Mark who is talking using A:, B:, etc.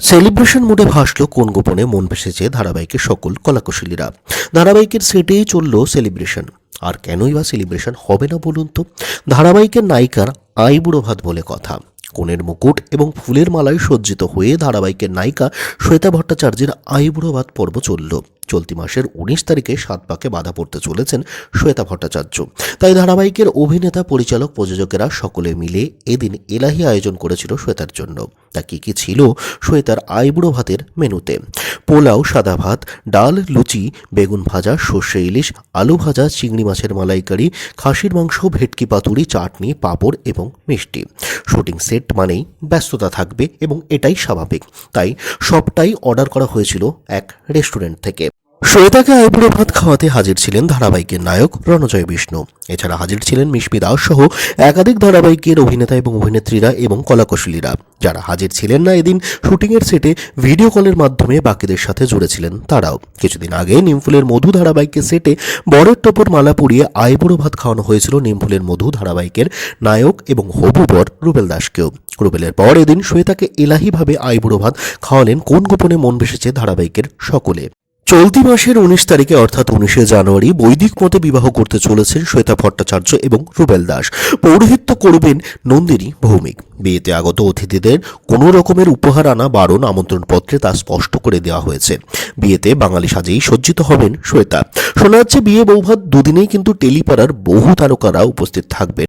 A: Celebration মুডে ভাসল কোন গোপনে মন ভেসেছে ধারাবাহিকের সকল কলাকুশলীরা। ধারাবাহিকের সেটেই চলল সেলিব্রেশন। আর কেনই বা সেলিব্রেশন হবে না বলুন তো? ধারাবাহিকের নায়িকার আইবুড়ো ভাত বলে কথা। কোণের মুকুট এবং ফুলের মালায় সজ্জিত হয়ে ধারাবাহিকের নায়িকা শ্বেতা ভট্টাচার্যের আইবুড়ো ভাত পর্ব চলল। চলতি মাসের উনিশ তারিখে সাত পাকে বাধা পড়তে চলেছেন শ্বেতা ভট্টাচার্য। তাই ধারাবাহিকের অভিনেতা, পরিচালক, প্রযোজকেরা সকলে মিলে এদিন এলাহি আয়োজন করেছিল শ্বেতার জন্য। তা কি কী ছিল? শ্বেতার আইবুড়ো ভাতের মেনুতে। পোলাও, সাদা ভাত, ডাল, লুচি, বেগুন ভাজা, সর্ষে ইলিশ, আলু ভাজা, চিংড়ি মাছের মালাইকারি, খাসির মাংস, ভেটকি পাতুরি, চাটনি, পাঁপড় এবং মিষ্টি। শুটিং সেট মানেই ব্যস্ততা থাকবে এবং এটাই স্বাভাবিক। তাই সবটাই অর্ডার করা হয়েছিল এক রেস্টুরেন্ট থেকে। শ্বেতাকে আইবুড়ো ভাত খাওয়াতে হাজির ছিলেন ধারাবাহিকের নায়ক রণজয় বিষ্ণু। এছাড়া হাজির ছিলেন মিশমি দাস সহ একাধিক ধারাবাহিকের অভিনেতা এবং অভিনেত্রীরা এবং কলাকুশলীরা। যারা হাজির ছিলেন না এদিন, শুটিংয়ের সেটে ভিডিও কলের মাধ্যমে বাকিদের সাথে জুড়েছিলেন তারাও। কিছুদিন আগে নিমফুলের মধু ধারাবাহিকের সেটে বরের টপর মালা পরিয়ে আইবুড়ো ভাত খাওয়ানো হয়েছিল নিমফুলের মধু ধারাবাহিকের নায়ক এবং হবু বর রুবেল দাসকেও। রুবেলের পর এদিন শ্বেতাকে এলাহিভাবে আইবুড়ো ভাত খাওয়ালেন কোন গোপনে মন ভেসেছে ধারাবাহিকের সকলে। চলতি মাসের উনিশ তারিখে, অর্থাৎ উনিশে জানুয়ারি, বৈদিক মতে বিবাহ করতে চলেছেন শ্বেতা ভট্টাচার্য এবং রুবেল দাস। পৌরোহিত্য করবেন নন্দিনী ভৌমিক। বিয়েতে আগত অতিথিদের কোনো রকমের উপহার আনা, বারণ আমন্ত্রণপত্রে তা স্পষ্ট করে দেওয়া হয়েছে। বিয়েতে বাঙালি সাজেই সজ্জিত হবেন শ্বেতা। শোনা যাচ্ছে বিয়ে বৌভাত দুদিনেই কিন্তু টেলিপাড়ার বহু তারকারা উপস্থিত থাকবেন।